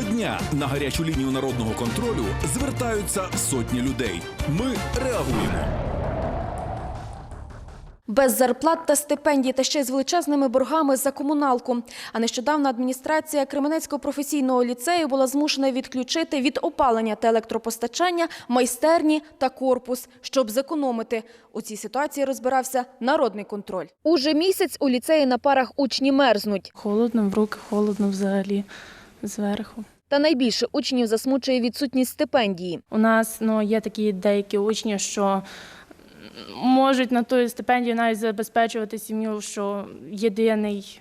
Щодня на гарячу лінію народного контролю звертаються сотні людей. Ми реагуємо. Без зарплат та стипендій та ще й з величезними боргами за комуналку. А нещодавно адміністрація Кременецького професійного ліцею була змушена відключити від опалення та електропостачання майстерні та корпус, щоб зекономити. У цій ситуації розбирався народний контроль. Уже місяць у ліцеї на парах учні мерзнуть. Холодно в руки, холодно взагалі зверху. Та найбільше учнів засмучує відсутність стипендії. У нас ну, є такі деякі учні, що можуть на ту стипендію навіть забезпечувати сім'ю, що єдиний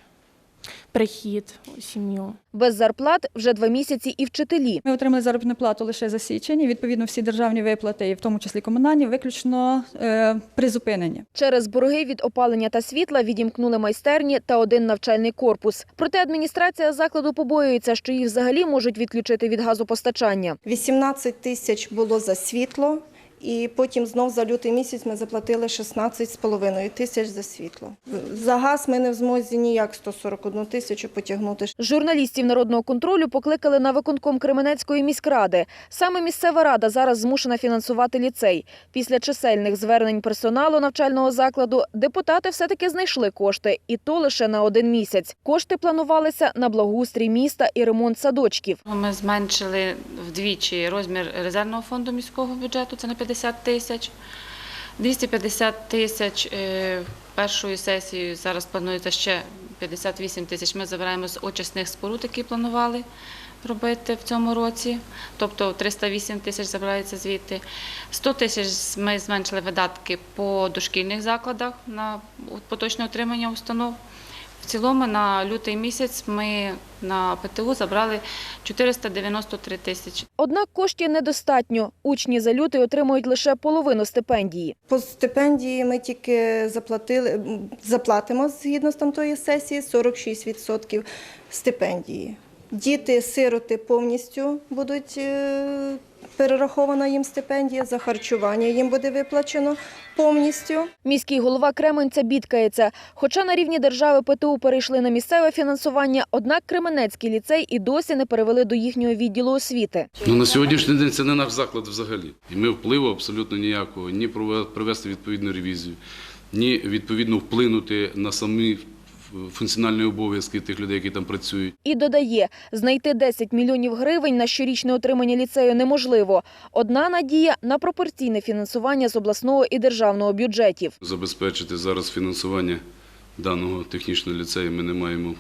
прихід у сім'ю. Без зарплат вже два місяці і вчителі. Ми отримали заробітну плату лише за січень. і, Відповідно, всі державні виплати, і в тому числі комунальні, виключно е, призупинені. Через борги від опалення та світла відімкнули майстерні та один навчальний корпус. Проте адміністрація закладу побоюється, що їх взагалі можуть відключити від газопостачання. 18 тисяч було за світло, і потім знов за лютий місяць ми заплатили 16,5 тисяч за світло. За газ ми не в змозі ніяк 141 тисячу потягнути. Журналістів народного контролю покликали на виконком Кременецької міськради. Саме місцева рада зараз змушена фінансувати ліцей. Після чисельних звернень персоналу навчального закладу депутати все-таки знайшли кошти, і то лише на один місяць. Кошти планувалися на благоустрій міста і ремонт садочків. Ми зменшили вдвічі розмір резервного фонду міського бюджету, це на 50 тисяч. 250 тисяч е, першою сесією, зараз планується ще 58 тисяч. Ми забираємо з очисних споруд, які планували робити в цьому році. Тобто 308 тисяч забирається звідти. 100 тисяч ми зменшили видатки по дошкільних закладах на поточне утримання установ. В цілому на лютий місяць ми на ПТУ забрали 493 тисячі. Однак коштів недостатньо. Учні за лютий отримують лише половину стипендії. По стипендії ми тільки заплатили, заплатимо згідно з тамтої сесії 46% стипендії. Діти-сироти повністю будуть е, перерахована їм стипендія, за харчування їм буде виплачено повністю. Міський голова Кременця бідкається. Хоча на рівні держави ПТУ перейшли на місцеве фінансування, однак Кременецький ліцей і досі не перевели до їхнього відділу освіти. Ну на сьогоднішній день це не наш заклад взагалі. І ми впливу абсолютно ніякого, ні прове- провести відповідну ревізію, ні відповідно вплинути на самі функціональні обов'язки тих людей, які там працюють. І додає, знайти 10 мільйонів гривень на щорічне отримання ліцею неможливо. Одна надія на пропорційне фінансування з обласного і державного бюджетів. Забезпечити зараз фінансування даного технічного ліцею ми не маємо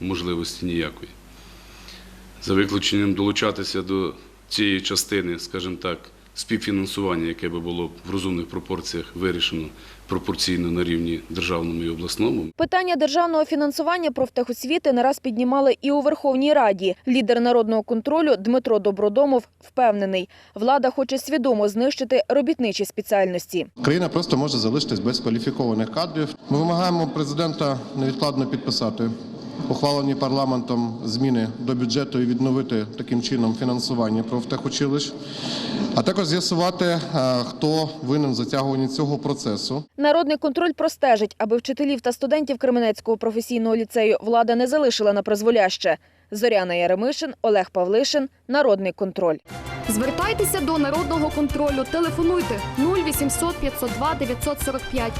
можливості ніякої. За виключенням долучатися до цієї частини, скажімо так, співфінансування, яке би було в розумних пропорціях вирішено пропорційно на рівні державному і обласному, Питання державного фінансування профтехосвіти не раз піднімали і у Верховній Раді. Лідер народного контролю Дмитро Добродомов впевнений, влада хоче свідомо знищити робітничі спеціальності. Країна просто може залишитись без кваліфікованих кадрів. Ми вимагаємо президента невідкладно підписати ухвалені парламентом зміни до бюджету і відновити таким чином фінансування профтехучилищ, а також з'ясувати, е, хто винен в затягуванні цього процесу. Народний контроль простежить, аби вчителів та студентів Кременецького професійного ліцею влада не залишила на призволяще. Зоряна Яремишин, Олег Павлишин, Народний контроль. Звертайтеся до народного контролю. Телефонуйте 0800 502 945